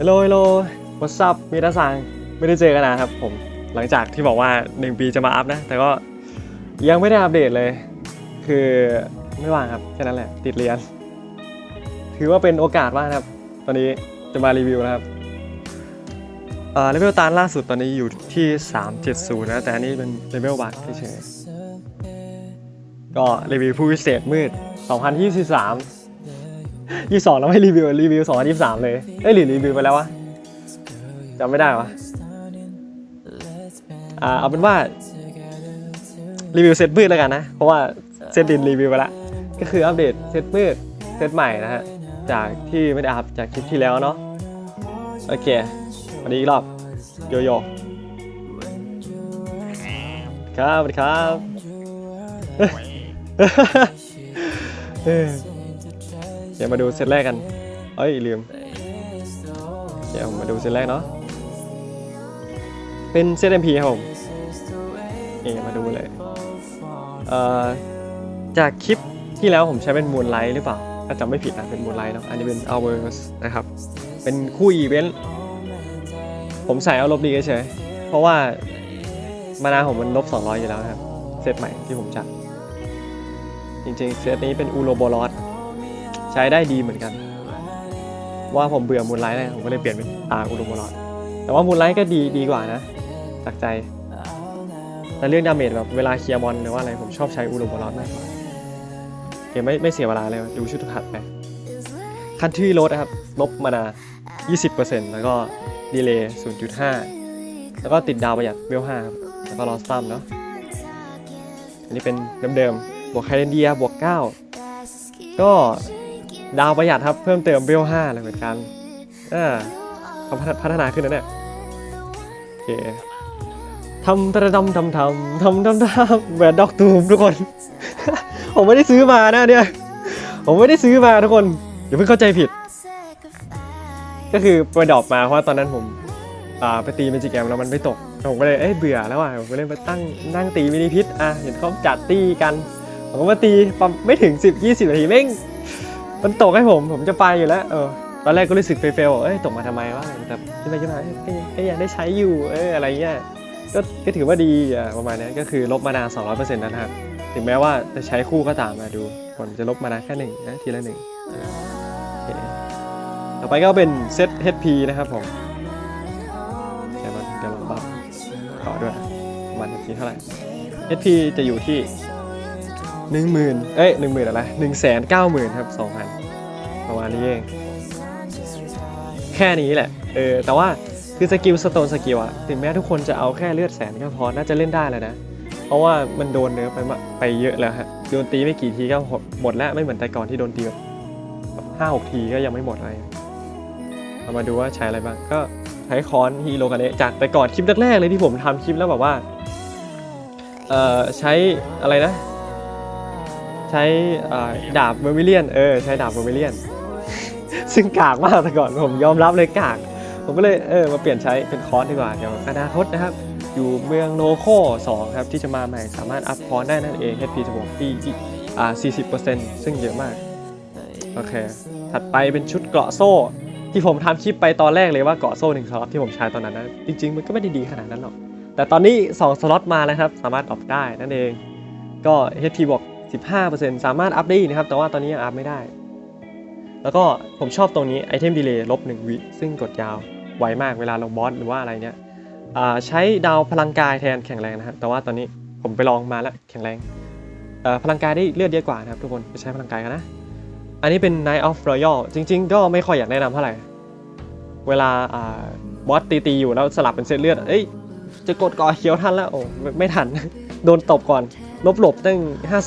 ฮัลโหลฮัลโหล what's up มีนาซังไม่ได้เจอกันนะครับผม หลังจากที่บอกว่า 1 ปีจะมาอัพนะ แต่ก็ยังไม่ได้อัปเดตเลย คือไม่ว่างครับ แค่นั้นแหละ ติดเรียน ถือว่าเป็นโอกาสมากนะครับ ตอนนี้จะมารีวิวนะครับเอ่อเลเวลตานล่าสุดตอนนี้อยู่ที่ 370 นะ แต่อันนี้เป็นเลเวลบัตเฉยๆก็รีวิวผู้พิเศษมืด 2023 22แล้วไม่รีวิวรีวิว2023เลยเอ้ยหรือรีวิวไปแล้ววะจำไม่ได้วะอ่าเอาเป็นว่ารีวิวเซตมืดแล้วกันนะ เพราะว่าเซตดินรีวิวไปแล้วก็คืออัปเดตเซตมืดเซตใหม่นะฮะจากที่ไม่ได้อัพจากคลิปที่แล้วเนาะโอเควันนี้อีกรอบโยโย่ครับสวัสดีครับ เดี๋ยวมาดูเซตแรกกัน เอ้ยลืม เดี๋ยวมาดูเซตแรกเนาะ เป็นเซต MP ครับผมนี่มาดูเลยเอ่อจากคลิปที่แล้วผมใช้เป็นมูนไลท์หรือเปล่าถ้าจำไม่ผิดนะเป็นมูนไลท์เนาะ อันนี้เป็น hours นะครับ เป็นคู่อีเวนต์ ผมใส่เอาลบดีเฉยเพราะว่ามานาผมมันลบ200อยู่แล้วครับ เซตใหม่ที่ผมจัด จริงๆ เซตนี้เป็นอูโรโบลอส ใช้ได้ดีเหมือนกัน ว่าผมเบื่อมูนไลท์เลยผมก็เลยเปลี่ยนเป็นตาอูโรโบลอสแต่ว่ามูนไลท์ก็ดีดีกว่านะจากใจแต่เรื่องดาเมจแบบเวลาเคลียร์บอลหรือว่าอะไรผมชอบใช้อูโรโบลอสมากกว่าเกมไม่ไม่เสียเวลาเลยดูชุดถัดไปคันที่ลดนะครับลบมานา 20%แล้วก็ดีเลย์0.5 แล้วก็ติดดาวประหยัดเวล5ครับแล้วก็ลอสตัมเนาะอันนี้เป็นเดิมๆบวกไคเดนเดียบวก 9 ก็ ดาวประหยัดครับ เพิ่มเติมเบลห้าเลยเหมือนกันอ่าเขาพัฒนาขึ้นนะเนี่ยโอเคทำตะดำทำทำทำทำทำแหวนดอกตูมทุกคน ผมไม่ได้ซื้อมานะเนี่ย ผมไม่ได้ซื้อมาทุกคนอย่าเพิ่งเข้าใจผิด ก็คือไปดอกมาเพราะตอนนั้นผมอ่าไปตีเป็นจิแกมแล้วมันไม่ตก ผมก็เลยเอ้ยเบื่อแล้วอะผมก็เลยไปตั้งนั่งตีมินิพิษอะเห็นเขาจัดตีกัน ผมก็มาตีไม่ถึง 10-20นาทีแม่ง มันตกให้ผมผมจะไปอยู่แล้วเออตอนแรกก็รู้สึกเฟลๆเอ้ยตกมาทำไมวะแต่ขึ้นไปขึ้นมาเอ้ยก็ยังได้ใช้อยู่เอออะไรเงี้ยก็ก็ถือว่าดีอะประมาณนี้ก็คือลบมานา200%นะครับถึงแม้ว่าจะใช้คู่ก็ตามมาดูผมจะลบมานาแค่หนึ่งนะทีละหนึ่งต่อไปก็เป็นเซต HP นะครับผมเดี๋ยวมันเดี๋ยวลองบัฟต่อด้วยประมาณ HP เท่าไหร่ HP จะอยู่ที่ 10,000เอ้ย10,000อะไร190,000ครับ2,000ประมาณนี้เอง แค่นี้แหละ เออ แต่ว่าคือสกิลสโตนสกิลอะถึงแม้ทุกคนจะเอาแค่เลือดแสนก็พอ น่าจะเล่นได้แล้วนะ เพราะว่ามันโดนเนื้อไปมาไปเยอะแล้วฮะ โดนตีไม่กี่ทีก็หมดแล้ว ไม่เหมือนแต่ก่อนที่โดนตีแบบห้าหกทีก็ยังไม่หมดอะไรเรามาดูว่าใช้อะไรบ้าง ก็ใช้คอนฮีโร่กันเนะจากแต่ก่อนคลิปแรกๆเลยที่ผมทำคลิปแล้วแบบว่า เอ่อ ใช้อะไรนะ ใช้อ่าดาบเวอร์มิเลียนเออใช้ดาบเวอร์มิเลียน ซึ่งกากมากแต่ก่อนผมยอมรับเลยกาก ผมก็เลยเออมาเปลี่ยนใช้เป็นคอนดีกว่าเดี๋ยวอนาคตนะครับ อยู่เมืองโนโค2ครับที่จะมาใหม่สามารถอัพคอนได้นั่นเอง HP จะบอกที่อ่า40%ซึ่งเยอะมาก โอเค ถัดไปเป็นชุดเกราะโซ่ ที่ผมทำคลิปไปตอนแรกเลยว่าเกราะโซ่หนึ่งสล็อตที่ผมใช้ตอนนั้นนะจริงๆ มันก็ไม่ได้ดีขนาดนั้นหรอกแต่ตอนนี้ 2 สล็อตมาแล้วครับ สามารถออฟได้นั่นเอง ก็ HP บอก 15%สามารถอัพได้นะครับ แต่ว่าตอนนี้ยังอัพไม่ได้ แล้วก็ผมชอบตรงนี้ไอเทมดีเลย์ลบ1วิซึ่งกดยาวไวมากเวลาลงบอสหรือว่าอะไรเนี่ยใช้ดาวพลังกายแทนแข็งแรงนะครับแต่ว่าตอนนี้ผมไปลองมาแล้วแข็งแรงพลังกายได้เลือดเยอะกว่านะครับทุกคนไปใช้พลังกายกันนะ อันนี้เป็น Night of Royal จริง ๆ ก็ไม่ค่อยอยากแนะนำเท่าไหร่ เวลาบอสตีๆอยู่แล้วสลับเป็นเซตเลือด เอ้ยจะกดก่อเขียวทันแล้วโอ้ไม่ทัน โดนตบก่อน ลบหลบตั้ง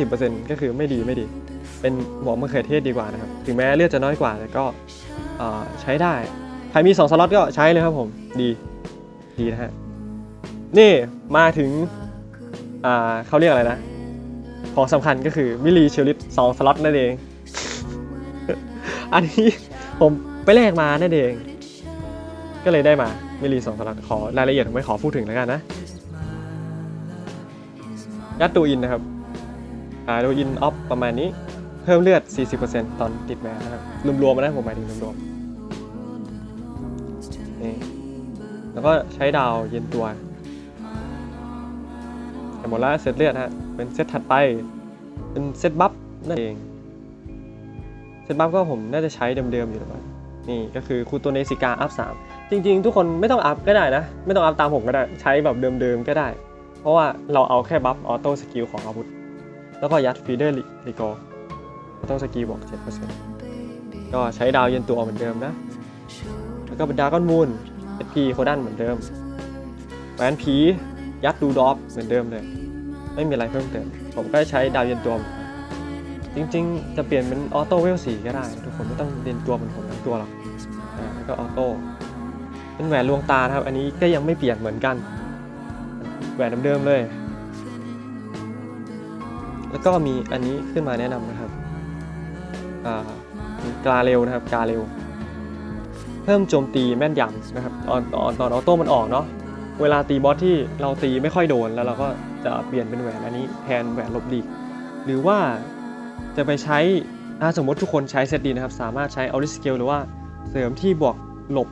50%ก็คือไม่ดีไม่ดี เป็นหมอมะเขือเทศดีกว่านะครับ ถึงแม้เลือดจะน้อยกว่าแต่ก็ใช้ได้ ใครมี 2 สล็อตก็ใช้เลยครับผม ดี ดีนะฮะ นี่มาถึงเขาเรียกอะไรนะ ของสำคัญก็คือมิลลีเชลิตสองสล็อตนั่นเอง อันนี้ผมไปแลกมานั่นเอง ก็เลยได้มามิลลีสองสล็อตขอรายละเอียดผมไม่ขอพูดถึงแล้วกันนะ ยัดตูอินนะครับอ่าดูอินออฟประมาณนี้ เพิ่มเลือด 40%ตอนติดแมสนะครับรวมๆมานะผมหมายถึงรวมๆนี่แล้วก็ใช้ดาวเย็นตัวหมดแล้วเซตเลือดฮะเป็นเซตถัดไป เป็นเซตบัฟนั่นเองเซตบัฟก็ผมน่าจะใช้เดิมๆอยู่แล้วนี่ก็คือคูโตเนสิกาอัพ3จริง ๆ ทุกคนไม่ต้องอัพก็ได้นะ ไม่ต้องอัพตามผมก็ได้ ใช้แบบเดิมๆก็ได้ ราะว่าเราเอาแค่บัฟออโต้สกิลของอาวุธ แล้วก็ยัดฟีเดอร์ลิโกออโต้สกิลบอก 7%ก็ใช้ดาวเย็นตัวเหมือนเดิมนะ แล้วก็เป็นดากอนมูนเอพีโคดันเหมือนเดิมแหวนผียัดดูดอฟเหมือนเดิมเลย ไม่มีอะไรเพิ่มเติม ผมก็ใช้ดาวเย็นตัว จริงๆ จะเปลี่ยนเป็นออโต้เวลสีก็ได้ ทุกคนไม่ต้องเรียนตัวเหมือนผมทั้งตัวหรอกแล้วก็ออโต้เป็นแหวนลวงตาครับ อันนี้ก็ยังไม่เปลี่ยนเหมือนกัน แหวนเดิมๆเลย แล้วก็มีอันนี้ขึ้นมาแนะนำนะครับกาเร็วนะครับ กาเร็ว เพิ่มโจมตีแม่นยำนะครับตอนตอนตอนออโต้มันออกเนาะเวลาตีบอสที่เราตีไม่ค่อยโดนแล้วเราก็จะเปลี่ยนเป็นแหวนอันนี้แทนแหวนลบหลีหรือว่าจะไปใช้ถ้าสมมติทุกคนใช้เซตดีนะครับ สามารถใช้ออริสเกลหรือว่าเสริมที่บวกหลบ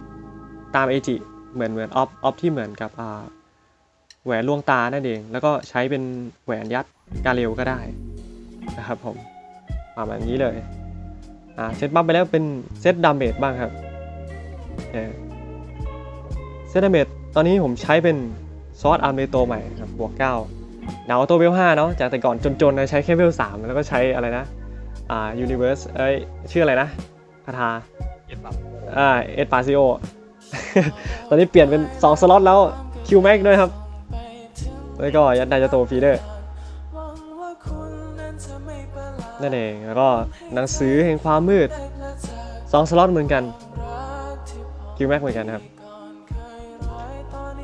ตามเอจิเหมือนเหมือนออฟออฟที่เหมือนกับอ่า แหวนลวงตานั่นเอง แล้วก็ใช้เป็นแหวนยัดกาเร็วก็ได้นะครับผมประมาณนี้เลยอ่าเซตบัฟไปแล้วเป็นเซตดาเมจบ้างครับเซตเมตตอนนี้ผมใช้เป็นซอสอาร์เมโตใหม่ครับบวก9ดาวตัวเวล5เนาะจากแต่ก่อนจนๆนะใช้แค่เวล3แล้วก็ใช้อะไรนะอ่ายูนิเวอร์สเอ้ยชื่ออะไรนะคาถาเย็นแบบอ่าเอ็ดปาซิโอตอนนี้เปลี่ยนเป็น2สล็อตแล้วคิวแม็กด้วยครับ แล้วก็ยัดไดจะโตฟีเดอร์นั่นเอง แล้วก็หนังสือแห่งความมืด2สล็อตเหมือนกันคิวแม็กเหมือนกันนะครับ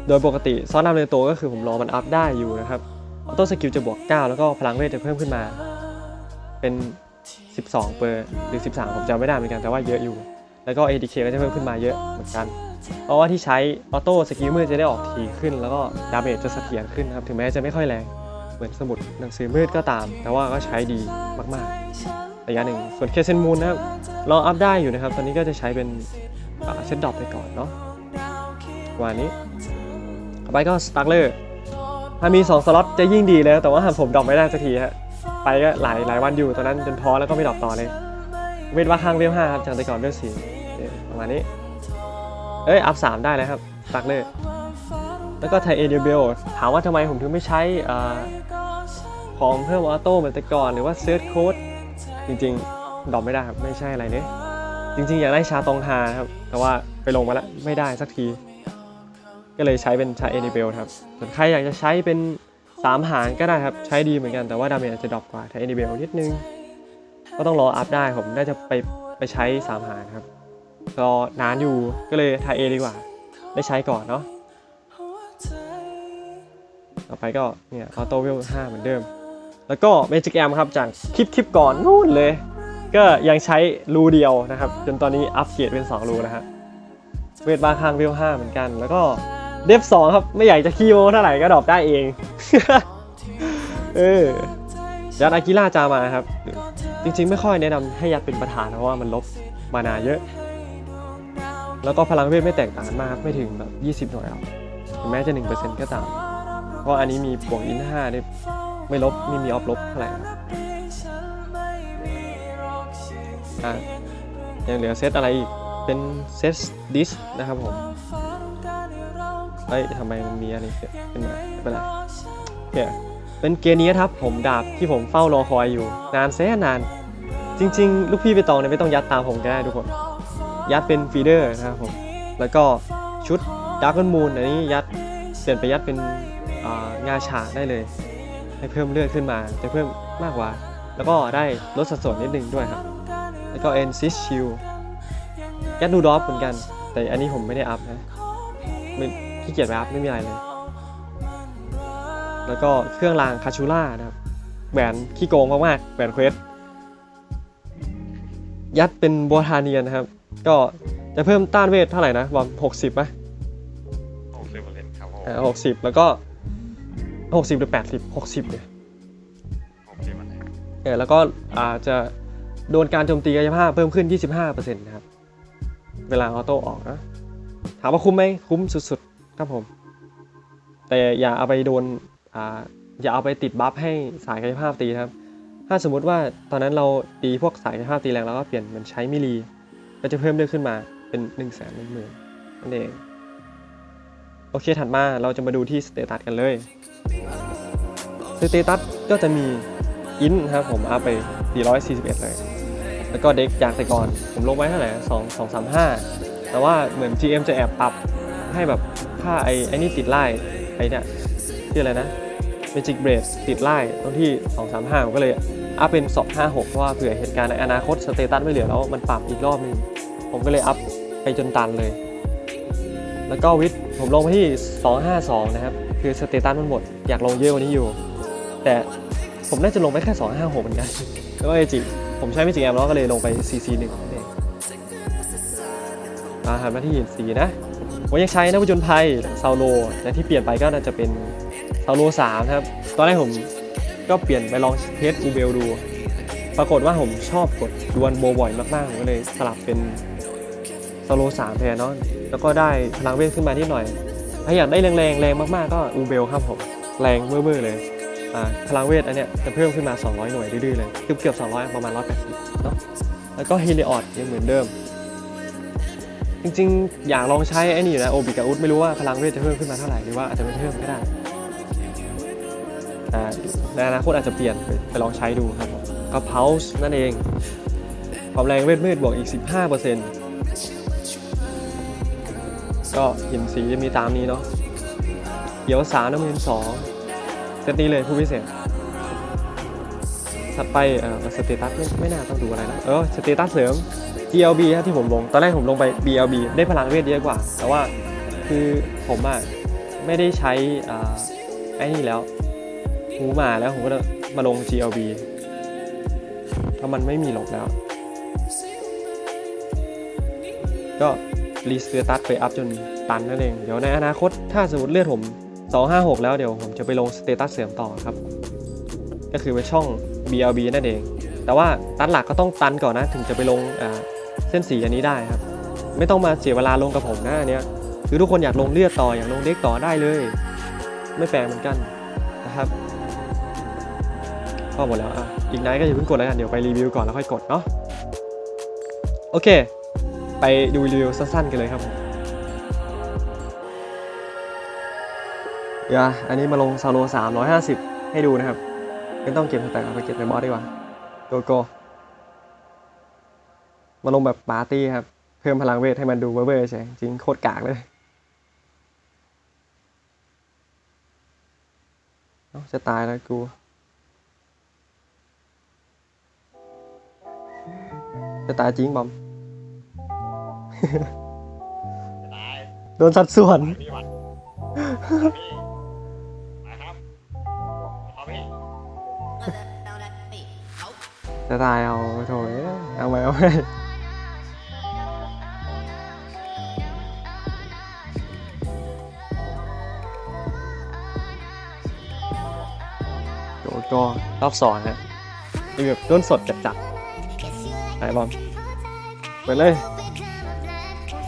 โดยปกติซ้อสนำในตัวก็คือผมรอมันอัพได้อยู่นะครับออโต้สกิลจะบวก 9 แล้วก็พลังเวทจะเพิ่มขึ้นมา เป็น 12 เปอร์หรือ 13 ผมจำไม่ได้เหมือนกันแต่ว่าเยอะอยู่ แล้วก็ ADK ก็จะเพิ่มขึ้นมาเยอะเหมือนกัน เพราะว่าที่ใช้ออโต้สกิลมืดจะได้ออกทีขึ้น แล้วก็ดาเมจจะเสถียรขึ้นนะครับถึงแม้จะไม่ค่อยแรงเหมือนสมุดหนังสือมืดก็ตาม แต่ว่าก็ใช้ดีมากๆระยะหนึ่งส่วนเคเซนมูนนะครับรออัพได้อยู่นะครับ ตอนนี้ก็จะใช้เป็นเซตดอปไปก่อนเนาะวันนี้ต่อไปก็สตาร์เลอร์ถ้ามี 2 สล็อตจะยิ่งดีเลยแต่ว่าผมดรอปไม่ได้สักทีฮะไปก็หลายหลายวันอยู่ตอนนั้นจนท้อแล้วก็ไม่ดรอปต่อเลย เวทว่าข้างเวลห้าครับจากแต่ก่อนเวลสี่ประมาณนี้ เอ้ย อัพสามได้แล้วครับตาร์เลอร์แล้วก็ไทเอเดเบลถามว่าทำไมผมถึงไม่ใช้อของเพิ่มออโต้เหมือนแต่ก่อน หรือว่าเซิร์ชโค้ดจริงๆ ดอปไม่ได้ครับ ไม่ใช่อะไรเลยจริงๆ อยากได้ชาตองฮาครับ แต่ว่าไปลงมาแล้ว ไม่ได้สักที ก็เลยใช้เป็นชาเอนิเบลครับส่วนใครอยากจะใช้เป็น3หางก็ได้ครับ ใช้ดีเหมือนกันแต่ว่าดาเมจอาจจะดรอปกว่าชาเอนิเบลนิดนึง ก็ต้องรออัพได้ผมน่าจะไปไปใช้3หางครับ รอนานอยู่ก็เลยทาเอดีกว่า ได้ใช้ก่อนเนาะต่อไปก็เนี่ยออโต้เวล5เหมือนเดิม แล้วก็เมจิกแอมครับจากคลิปคลิปก่อนนู่นเลย ก็ยังใช้รูเดียวนะครับ จนตอนนี้อัปเกรดเป็น 2 รูนะฮะเวทบาข้างเวล5เหมือนกัน แล้วก็เดฟสองครับ ไม่อยากจะขี้โมเท่าไหร่ก็ดรอปได้เอง เออยัดอากิล่าจามาครับ จริงๆ ไม่ค่อยแนะนำให้ยัดเป็นประธานเพราะว่ามันลบมานาเยอะ แล้วก็พลังเวทไม่แตกต่างกันมากไม่ถึงแบบ 20 หน่วยหรอกถึงแม้จะ1%ก็ตามเพราะอันนี้มีบวกอิน5ได้ไม่ลบไม่มีออฟลบเท่าไหร่อะยังเหลือเซตอะไรอีก เป็นเซตดิสนะครับผมเฮ้ยทำไมมันมีอะไรขึ้นมาไม่เป็นไรเนี่ยเป็นเกมนี้ครับผมดาบที่ผมเฝ้ารอคอยอยู่ นานแสนนาน จริง ๆ ลูกพี่ไปตองเนี่ยไม่ต้องยัดตามผมก็ได้ทุกคน ยัดเป็นฟีเดอร์นะครับผม แล้วก็ชุดดาร์กมูนอันนี้ยัดเปลี่ยนไปยัดเป็นงาฉากได้เลย ให้เพิ่มเลือดขึ้นมาจะเพิ่มมากกว่า แล้วก็ได้ลดสัดส่วนนิดนึงด้วยครับ แล้วก็เอ็นซิสชิลยัดนูดอฟเหมือนกัน แต่อันนี้ผมไม่ได้อัพนะไม่ขี้เกียจไปอัพไม่มีอะไรเลย แล้วก็เครื่องรางคาชูล่านะครับแหวนขี้โกงมากๆแหวนเควสยัดเป็นบัวทาเนียนนะครับ ก็จะเพิ่มต้านเวทเท่าไหร่นะบอมหกสิบไหมหกสิบเปอร์เซ็นต์ครับผมอ่าหกสิบแล้วก็หกสิบหรือแปดสิบหกสิบเนี่ยหกสิบมันเออแล้วก็อาจจะโดนการโจมตีกายภาพเพิ่มขึ้น 25%นะครับ เวลาออโต้ออกนะ ถามว่าคุ้มไหมคุ้มสุดๆ ครับผม แต่อย่าเอาไปโดนอ่าอย่าเอาไปติดบัฟให้สายกายภาพตีนะครับ ถ้าสมมุติว่าตอนนั้นเราตีพวกสายกายภาพตีแรงเราก็เปลี่ยนเป็นใช้มิลี ก็จะเพิ่มเลือดขึ้นมาเป็น1นึ่งแสนหนึ่งหมื่นนั่นเอง โอเคถัดมาเราจะมาดูที่สเตตัสกันเลยสเตตัสก็จะมีอินครับผมอัพไป 441 เลย แล้วก็เด็กจากแต่ก่อน ผมลงไว้เท่าไหร่2 2 3 5 แต่ว่าเหมือน GM จะแอบปรับให้แบบค่าไอ้ไอ้นี่ติดไล่ไอ้เนี่ยที่อะไรนะ Magic b r a d ติดไล่ตรงที่ 235 ผมก็เลยอัพเป็น 256 เพราะว่าเผื่อเหตุการณ์ในอนาคตสเตตัสไม่เหลือแล้วมันปรับอีกรอบนึง ผมก็เลยอัพไปจนตันเลย แล้วก็วิทผมลงไปที่ 252 นะครับ คือสเตตัสมันหมด อยากลงเยอะกว่านี้อยู่ แต่ผมน่าจะลงไปแค่ 256เหมือนกัน แล้วก็เอจิผมใช้ไม่จริงแอมแล้วก็เลยลงไป CC1 นั่นเองมาหันมาที่หินสีนะผมยังใช้นักผจญภัยซาโลแต่ที่เปลี่ยนไปก็น่าจะเป็นซาโล3นะครับ ตอนแรกผมก็เปลี่ยนไปลองเทสอูเบลดู ปรากฏว่าผมชอบกดดวลโบบ่อยมากๆผมก็เลยสลับเป็น ซาโล3แทนเนาะแล้วก็ได้พลังเวทขึ้นมานิดหน่อย ถ้าอยากได้แรงๆแรงมากๆ ก็อูเบลครับผมแรงเบ้อๆเลยอ่าพลังเวทอันเนี้ยจะเพิ่มขึ้นมา 200 หน่วยดื้อๆเลยเกือบเกือบ200 ประมาณ 180เนาะแล้วก็ฮิลิออดยังเหมือนเดิม จริงๆ อยากลองใช้ไอ้นี่อยู่นะโอบิกับอุดไม่รู้ว่าพลังเวทจะเพิ่มขึ้นมาเท่าไหร่หรือว่าอาจจะไม่เพิ่มก็ได้อ่าในอนาคตอาจจะเปลี่ยนไปไปลองใช้ดูครับผมก็เพาส์นั่นเอง ความแรงเวทมืดบวกอีก 15% ก็หินสีจะมีตามนี้เนาะเขียวสามน้ำเงินสองเซตนี้เลยผู้พิเศษถัดไปเออสเตตัสไม่ไม่น่าต้องดูอะไรนะเออสเตตัสเสริม GLB ครับที่ผมลง ตอนแรกผมลงไป BLB ได้พลังเวทเยอะกว่า แต่ว่าคือผมอะไม่ได้ใช้อ่าไอ้นี่แล้วหูมาแล้วผมก็มาลง GLB เพรามันไม่มีหลบแล้ว ก็ รีสเตตัสไปอัพจนตันนั่นเอง เดี๋ยวในอนาคตถ้าสมมติเลือดผม 256 แล้วเดี๋ยวผมจะไปลงสเตตัสเสริมต่อครับ ก็คือเป็นช่อง BLB นั่นเอง แต่ว่าตันหลักก็ต้องตันก่อนนะ ถึงจะไปลงเส้นสีอันนี้ได้ครับ ไม่ต้องมาเสียเวลาลงกับผมนะอันเนี้ยคือทุกคนอยากลงเลือดต่ออยากลงเด็กต่อได้เลย ไม่แปลกเหมือนกันนะครับก็หมดแล้วอะอีกไนท์ก็อย่าเพิ่งกดแล้วกันเดี๋ยวไปรีวิวก่อนแล้วค่อยกดเนาะโอเค ไปดูรีวิวสั้นๆกันเลยครับผมเดี๋ยวอันนี้มาลงซาโล 350 ให้ดูนะครับไม่ต้องเก็บสแต็กเอาไปเก็บในบอสดีกว่าโกโก้มาลงแบบปาร์ตี้ครับ เพิ่มพลังเวทให้มันดูเบ้อๆใช่จริงโคตรกากเลยจะตายแล้วกูจะตายจริงบอม ตายโดนสัดส่วน พี่วันพี่มาครับเอาพี่จะตายเอาโถยเอาไว้เอาไว้โดก็รอบสองฮะมีแบบต้นสดจัดๆไอ้บอมไปเลย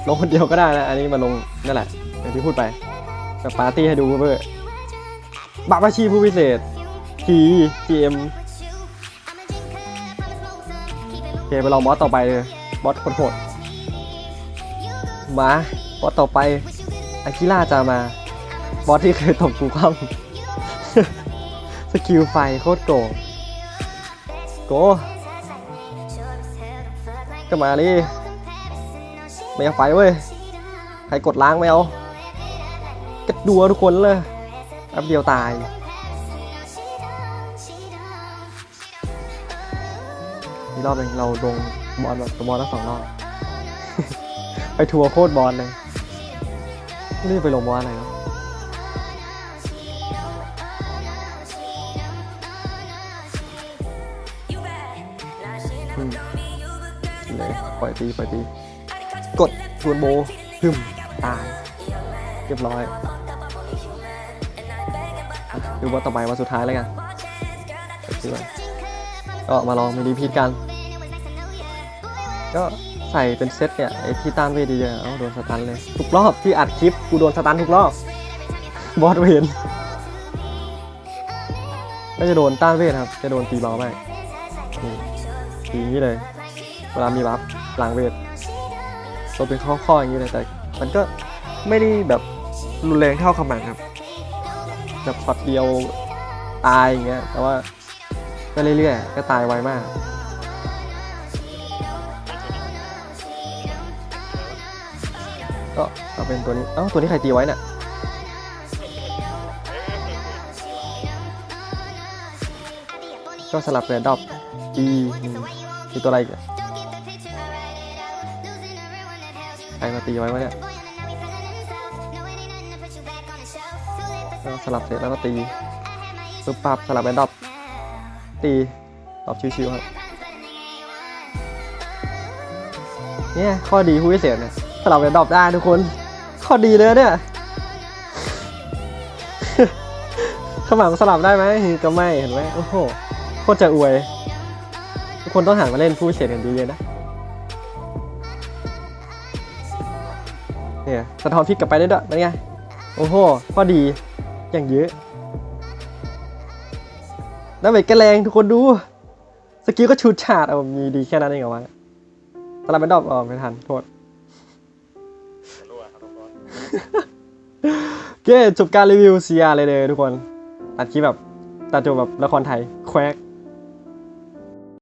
ลงคนเดียวก็ได้นะ อันนี้มาลงนั่นแหละอย่างที่พูดไปแบบปาร์ตี้ให้ดูเพื่อบาบาชีผู้พิเศษทีทีเอ็มโอเคไปลองบอสต่อไปเลยบอสโหดๆมาบอสต่อไปอากิล่าจะมา บอสที่เคยตบกูคว่ำสกิลไฟโคตรโกงโกก็มาดิ ไม่เอาไฟเว้ย ใครกดล้างไม่เอากระดัวทุกคนเลยแป๊บเดียวตาย อีกรอบหนึงเราลงบอลแบบตัวบอลทั้งสองรอบ ไปทัวร์โคตรบอลเลยไม่ไปลงบอลอะไรเนาะเลยปล่อยตีปล่อยตี กดทวนโบหึมตายเรียบร้อยดูบอลต่อไปวันสุดท้ายแล้วกันเดี๋ยวคิดว่าก็มาลองมีรีพีทกัน ก็ใส่เป็นเซตเนี่ยไอ้ที่ต้านเวทเยอะๆเอ้าโดนสตันเลย ทุกรอบที่อัดคลิปกูโดนสตันทุกรอบบอสเวนก็จะโดนต้านเวทครับ จะโดนตีเบามากตีงนี้เลย เวลามีบัฟหลังเวท ตัวเป็นข้อๆอย่างนี้เลยแต่ มันก็ไม่ได้แบบรุนแรงเท่าคำหมังครับแบบช็อตเดียวตายอย่างเงี้ยแต่ว่าก็เรื่อยๆก็ตายไวมาก ก็เอาเป็นตัวนี้เอ้าตัวนี้ใครตีไว้เนี่ยก็สลับเลยดอป E หนึ่งมีตัวอะไรอีก ครมาตีไว้วะเนี่ยสลับเสร็จแล้วก็ตีปึ๊บปับสลับเป็นดอปตีดรอปชิวๆครับเนี่ยข้อดีผู้พิเศษเนี่ยสลับเป็นดอปได้ทุกคน ข้อดีเลยเนี่ยขมังสลับได้ไหมก็ไม่เห็นไหมโอ้โหโคตรจะอวย ทุกคนต้องหันมาเล่นผู้พิเศษกันเยอะๆนะ เนี่ยสะท้อนพิษกลับไปได้ด้วยเป็นไง โอ้โหข้อดีอย่างเยอะแล้วเวทก็แรงทุกคนดู สกิลก็ชูดฉาดเอามีดีแค่นั้นเองเหรอวะสลับเป็นดอปอ๋อไม่ทันโทษโอเคจบการรีวิว CR เลยเลยทุกคน ตัดคลิปแบบตัดจบแบบละครไทย แควก